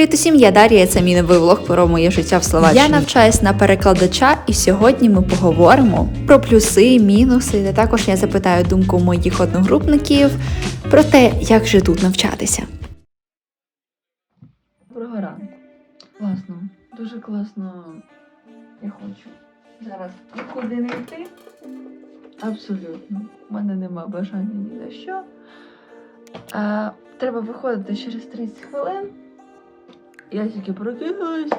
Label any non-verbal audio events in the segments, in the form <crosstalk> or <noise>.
Привіт усім, я Дар'я, це мій новий влог про моє життя в Словаччині. Я навчаюсь на перекладача, і сьогодні ми поговоримо про плюси, мінуси, та також я запитаю думку моїх одногрупників про те, як же тут навчатися. Доброго ранку. Класно, дуже класно. Я хочу. Зараз нікуди не йти. Абсолютно. У мене нема бажання ні на що. А, треба виходити через 30 хвилин. Я тільки прокинулась.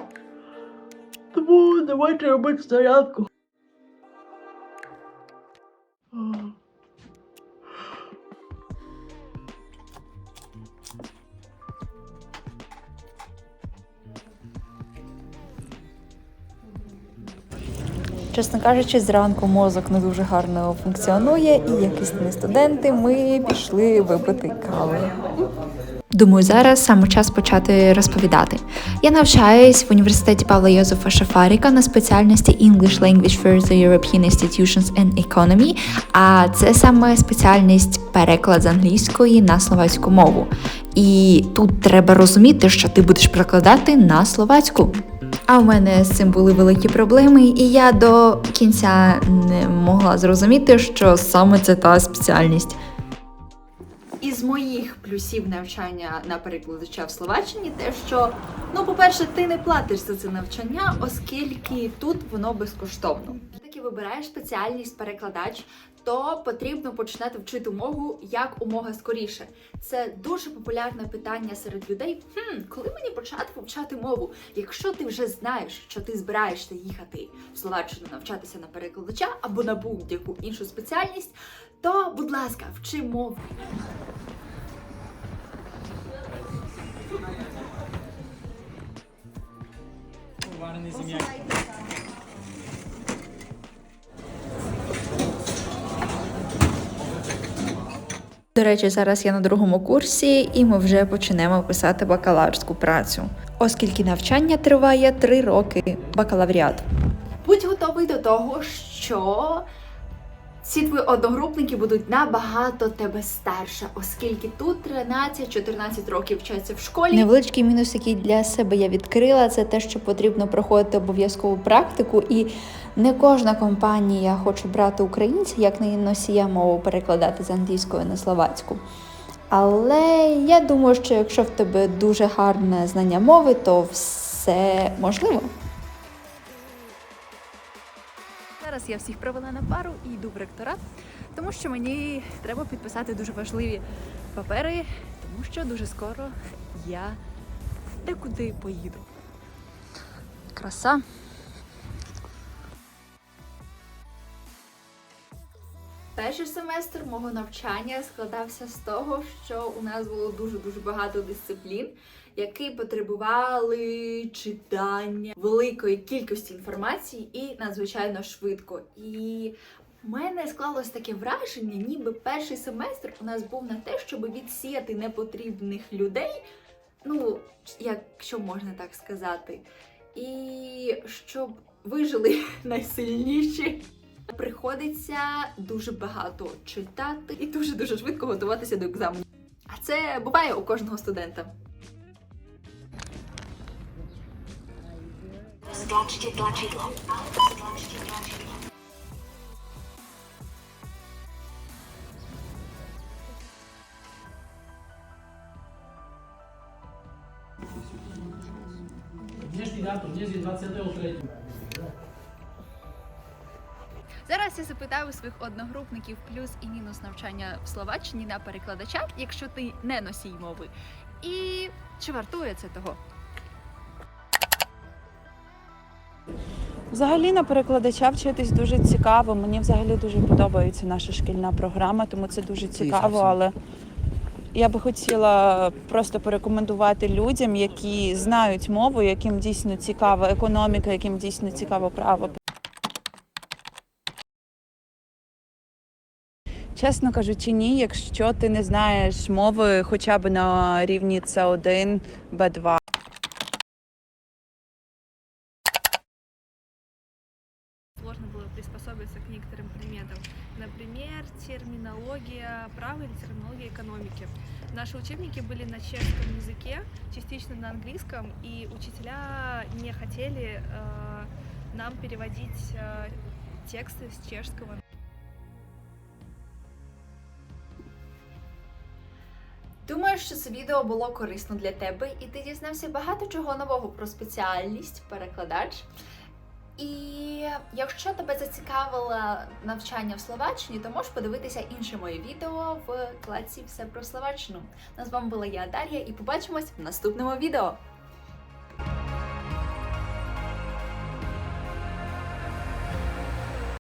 Тому давайте робити зарядку. Чесно кажучи, зранку мозок не дуже гарно функціонує, і як істинні студенти ми пішли випити кави. Думаю, зараз саме час почати розповідати. Я навчаюсь в університеті Павла Йозефа Шафаріка на спеціальності English Language for the European Institutions and Economy, а це саме спеціальність переклад з англійської на словацьку мову. І тут треба розуміти, що ти будеш перекладати на словацьку. А в мене з цим були великі проблеми, і я до кінця не могла зрозуміти, що саме це та спеціальність. Із моїх плюсів навчання на перекладача в Словаччині те, що ну, по-перше, ти не платиш за це навчання, оскільки тут воно безкоштовно. Таки вибираєш спеціальність перекладач, то потрібно починати вчити мову як умога скоріше. Це дуже популярне питання серед людей. Хм, коли мені почати вивчати мову? Якщо ти вже знаєш, що ти збираєшся їхати в Словаччину навчатися на перекладача або на будь-яку іншу спеціальність, то, будь ласка, вчи мову. Варений зем'як. До речі, зараз я на другому курсі, і ми вже почнемо писати бакалаврську працю, оскільки навчання триває три роки бакалавріат. Будь готовий до того, що ці твої одногрупники будуть набагато тебе старше, оскільки тут 13-14 років вчаться в школі. Невеличкий мінус, який для себе я відкрила, це те, що потрібно проходити обов'язкову практику, і не кожна компанія хоче брати українця як не носія мову перекладати з англійської на словацьку. Але я думаю, що якщо в тебе дуже гарне знання мови, то все можливо. Зараз я всіх провела на пару і йду в ректорат, тому що мені треба підписати дуже важливі папери, тому що дуже скоро я декуди поїду. Краса. Перший семестр мого навчання складався з того, що у нас було дуже-дуже багато дисциплін, які потребували читання великої кількості інформації і надзвичайно швидко. І в мене склалось таке враження, ніби перший семестр у нас був на те, щоб відсіяти непотрібних людей, ну, якщо можна так сказати, і щоб вижили <laughs> найсильніші. Приходиться дуже багато читати і дуже дуже швидко готуватися до екзамену. А це буває у кожного студента. Tlačidlo. Stlačte tlačidlo. Dnešný dátum, dnes je 23. Зараз я запитаю у своїх одногрупників плюс і мінус навчання в Словаччині на перекладача, якщо ти не носій мови. І чи вартує це того? Взагалі на перекладача вчитись дуже цікаво. Мені взагалі дуже подобається наша шкільна програма, тому це дуже цікаво. Але я би хотіла просто порекомендувати людям, які знають мову, яким дійсно цікава економіка, яким дійсно цікаво право. Чесно кажучи, ні, якщо ти не знаєш мови хоча б на рівні С1, Б2. Например, терминология права или терминология экономики. Наши учебники были на чешском языке, частично на английском, и учителя не хотели э, нам переводить э, тексты с чешского Думаю, що це відео було корисно для тебе, і ти дізнався багато чого нового про спеціальність перекладач. І якщо тебе зацікавило навчання в Словаччині, то можеш подивитися інше моє відео в кладці Все про Словаччину. Ну, з вами була я, Дар'я, і побачимось в наступному відео.